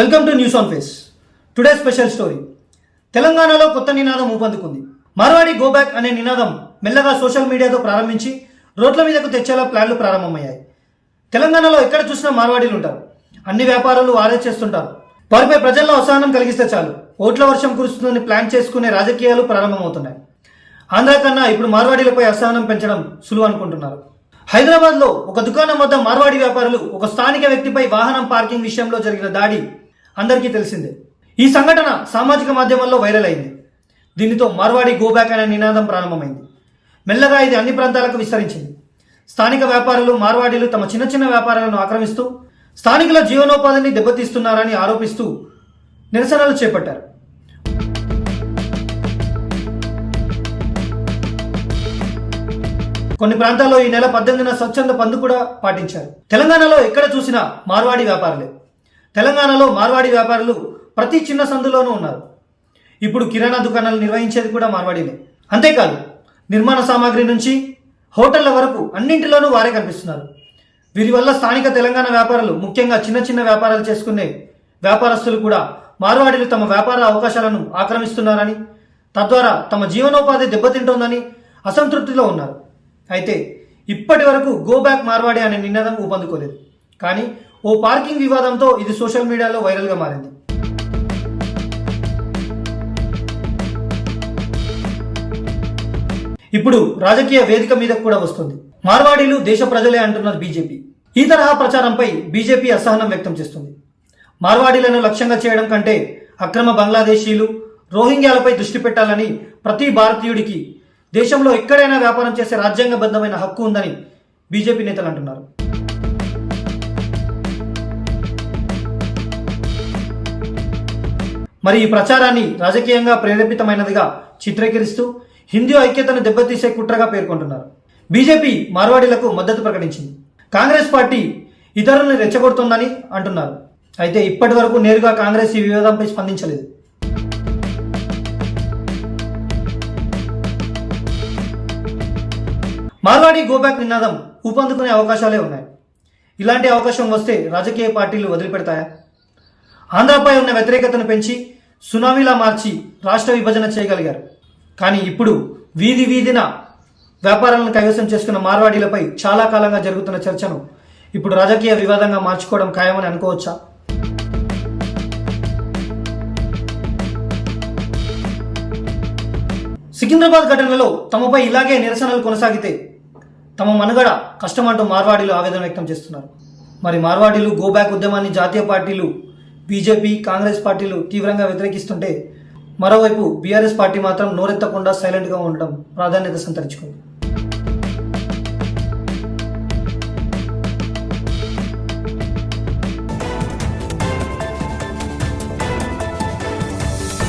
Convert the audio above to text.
Welcome to news on face. Today special story. తెలంగాణలో కొత్త నినాదం ఊపందుకుంది. మార్వాడి గోబ్యాక్ అనే నినాదం మెల్లగా సోషల్ మీడియాతో ప్రారంభించి రోడ్ల మీదకు తెచ్చేలా ప్లాన్లు ప్రారంభమయ్యాయి. తెలంగాణలో ఎక్కడ చూసినా మార్వాడీలు ఉంటారు. అన్ని వ్యాపారాలు వారే చేస్తుంటారు. వారిపై ప్రజల్లో అసహనం కలిగిస్తే చాలు. ఓట్ల వర్షం కురుస్తుందని ప్లాన్ చేసుకునే రాజకీయాలు ప్రారంభమవుతున్నాయి. ఆంధ్ర కన్నా ఇప్పుడు మార్వాడీలపై అసహనం పెంచడం సులువు అనుకుంటున్నారు. హైదరాబాద్లో ఒక దుకాణం వద్ద మార్వాడి వ్యాపారులు ఒక స్థానిక వ్యక్తిపై వాహనం పార్కింగ్ విషయంలో జరిగిన దాడి అందరికీ తెలిసిందే. ఈ సంఘటన సామాజిక మాధ్యమాల్లో వైరల్ అయింది. దీనితో మార్వాడి గోబ్యాక్ అనే నినాదం ప్రారంభమైంది. మెల్లగా ఇది అన్ని ప్రాంతాలకు విస్తరించింది. స్థానిక వ్యాపారులు మార్వాడీలు తమ చిన్న చిన్న వ్యాపారాలను ఆక్రమిస్తూ స్థానికుల జీవనోపాధిని దెబ్బతీస్తున్నారని ఆరోపిస్తూ నిరసనలు చేపట్టారు. కొన్ని ప్రాంతాల్లో ఈ నెల పద్దెనిమిదిన స్వచ్ఛంద పందు కూడా పాటించారు. తెలంగాణలో ఎక్కడ చూసినా మార్వాడి వ్యాపారులే. తెలంగాణలో మార్వాడి వ్యాపారులు ప్రతి చిన్న సందులోనూ ఉన్నారు. ఇప్పుడు కిరాణా దుకాణాలు నిర్వహించేది కూడా మార్వాడినే. అంతేకాదు నిర్మాణ సామాగ్రి నుంచి హోటళ్ళ వరకు అన్నింటిలోనూ వారే కనిపిస్తున్నారు. వీరి వల్ల స్థానిక తెలంగాణ వ్యాపారులు ముఖ్యంగా చిన్న చిన్న వ్యాపారాలు చేసుకునే వ్యాపారస్తులు కూడా మార్వాడీలు తమ వ్యాపార అవకాశాలను ఆక్రమిస్తున్నారని తద్వారా తమ జీవనోపాధి దెబ్బతింటోందని అసంతృప్తిలో ఉన్నారు. అయితే ఇప్పటి వరకు గో బ్యాక్ మార్వాడి అనే నినాదం ఊపందుకోలేదు. కానీ ఓ పార్కింగ్ వివాదంతో ఇది సోషల్ మీడియాలో వైరల్గా మారింది. ఇప్పుడు రాజకీయ వేదిక మీద కూడా వస్తుంది. మార్వాడీలు దేశ ప్రజలే అంటున్నారు బీజేపీ. ఈ తరహా ప్రచారంపై బీజేపీ అసహనం వ్యక్తం చేస్తుంది. మార్వాడీలను లక్ష్యంగా చేయడం కంటే అక్రమ బంగ్లాదేశీలు రోహింగ్యాలపై దృష్టి పెట్టాలని ప్రతి భారతీయుడికి దేశంలో ఎక్కడైనా వ్యాపారం చేసే రాజ్యాంగబద్ధమైన హక్కు ఉందని బీజేపీ నేతలు అంటున్నారు. మరి ఈ ప్రచారాన్ని రాజకీయంగా ప్రేరేపితమైనదిగా చిత్రీకరిస్తూ హిందూ ఐక్యతను దెబ్బతీసే కుట్రగా పేర్కొంటున్నారు. బీజేపీ మార్వాడీలకు మద్దతు ప్రకటించింది. కాంగ్రెస్ పార్టీ ఇతరులను రెచ్చగొడుతోందని అంటున్నారు. అయితే ఇప్పటి వరకు నేరుగా కాంగ్రెస్ ఈ వివాదంపై స్పందించలేదు. మార్వాడి గోబ్యాక్ నినాదం ఊపందుకునే అవకాశాలే ఉన్నాయి. ఇలాంటి అవకాశం వస్తే రాజకీయ పార్టీలు వదిలిపెడతాయా? ఆంధ్రపై ఉన్న వ్యతిరేకతను పెంచి సునామీలా మార్చి రాష్ట్ర విభజన చేయగలిగారు. కానీ ఇప్పుడు వీధి వీధిన వ్యాపారాలను కైవసం చేసుకున్న మార్వాడీలపై చాలా కాలంగా జరుగుతున్న చర్చను ఇప్పుడు రాజకీయ వివాదంగా మార్చుకోవడం ఖాయమని అనుకోవచ్చా? సికింద్రాబాద్ ఘటనలో తమపై ఇలాగే నిరసనలు కొనసాగితే తమ మనుగడ కష్టమంటూ మార్వాడీలు ఆవేదన వ్యక్తం చేస్తున్నారు. మరి మార్వాడీలు గోబ్యాక్ ఉద్యమాన్ని జాతీయ పార్టీలు బీజేపీ కాంగ్రెస్ పార్టీలు తీవ్రంగా వ్యతిరేకిస్తుంటే మరోవైపు బీఆర్ఎస్ పార్టీ మాత్రం నోరెత్తకుండా సైలెంట్గా ఉండడం ప్రాధాన్యత సంతరించుకుంది.